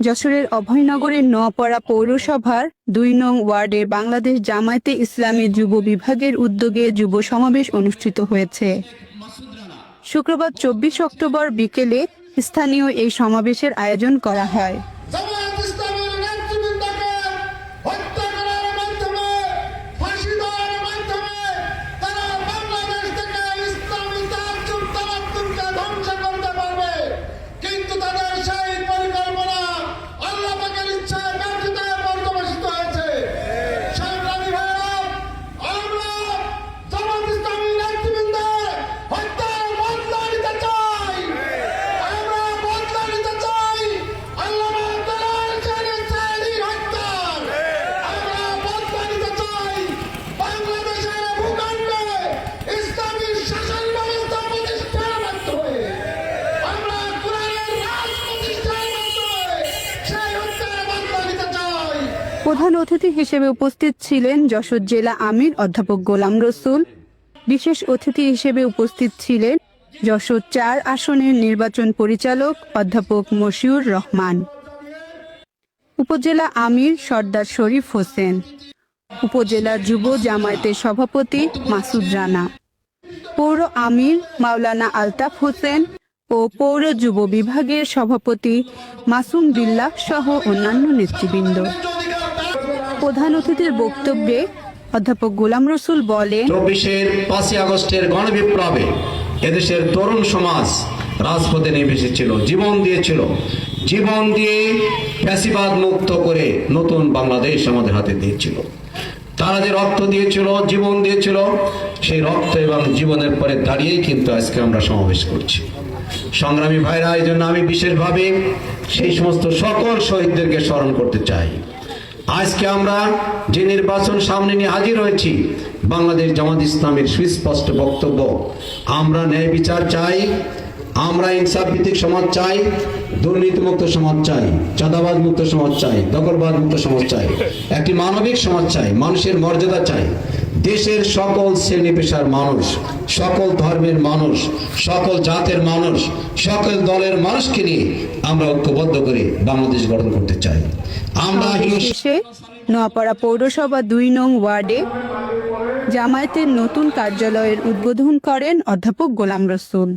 যশোরের অভয়নগরের নোয়াপাড়া পৌরসভার দুই নং ওয়ার্ডে বাংলাদেশ জামায়াতে ইসলামী যুব বিভাগের উদ্যোগে যুব সমাবেশ অনুষ্ঠিত হয়েছে। শুক্রবার চব্বিশ অক্টোবর বিকেলে স্থানীয় এই সমাবেশের আয়োজন করা হয়। প্রধান অতিথি হিসেবে উপস্থিত ছিলেন যশোর জেলা আমির অধ্যাপক গোলাম রসুল। বিশেষ অতিথি হিসেবে উপস্থিত ছিলেন যশোর চার আসনের নির্বাচন পরিচালক অধ্যাপক মশিউর রহমান। উপজেলা আমির সর্দার শরীফ হোসেন। উপজেলা যুব জামায়াতের সভাপতি মাসুদ রানা। পৌর আমির মাওলানা আলতাফ হোসেন ও পৌর যুব বিভাগের সভাপতি মাসুম বিল্লাহ সহ অন্যান্য নেতৃবৃন্দ। প্রধান অতিথির বক্তব্যে অধ্যাপক গোলাম রসুল বলেন, চব্বিশের পাঁচই আগস্টের গণবিপ্লবে এদেশের তরুণ সমাজ রাজপথে নেমে এসেছিল, জীবন দিয়েছিল। জীবন দিয়ে ফ্যাসিবাদ মুক্ত করে নতুন বাংলাদেশ আমাদের হাতে দিয়েছিল। তারা যে রক্ত দিয়েছিল, জীবন দিয়েছিল, সেই রক্ত এবং জীবনের পরে দাঁড়িয়েই কিন্তু আজকে আমরা সমাবেশ করছি। সংগ্রামী ভাইরা, এই জন্য আমি বিশেষভাবে সেই সমস্ত সকল শহীদদেরকে স্মরণ করতে চাই। আজকে আমরা যে নির্বাচন সামনে নিয়ে হাজির হয়েছি, বাংলাদেশ জামাত ইসলামের সুস্পষ্ট বক্তব্য, আমরা ন্যায় বিচার চাই, আমরা ইনসাফ ভিত্তিক সমাজ চাই, দুর্নীতিমুক্ত সমাজ চাই চাঁদাবাদ মুক্ত সমাজ চাই দখলবাদ মুক্ত সমাজ চাই, একটি মানবিক সমাজ চাই, মানুষের মর্যাদা চাই। দেশের সকল শ্রেণি পেশার মানুষ সকল ধর্মের মানুষ সকল জাতের মানুষ সকল দলের মানুষকে নিয়ে আমরা ঐক্যবদ্ধ করে বাংলাদেশ গঠন করতে চাই। আমরা নোয়াপাড়া পৌরসভা দুই নং ওয়ার্ডে জামায়াতের নতুন কার্যালয়ের উদ্বোধন করেন অধ্যাপক গোলাম রসুল।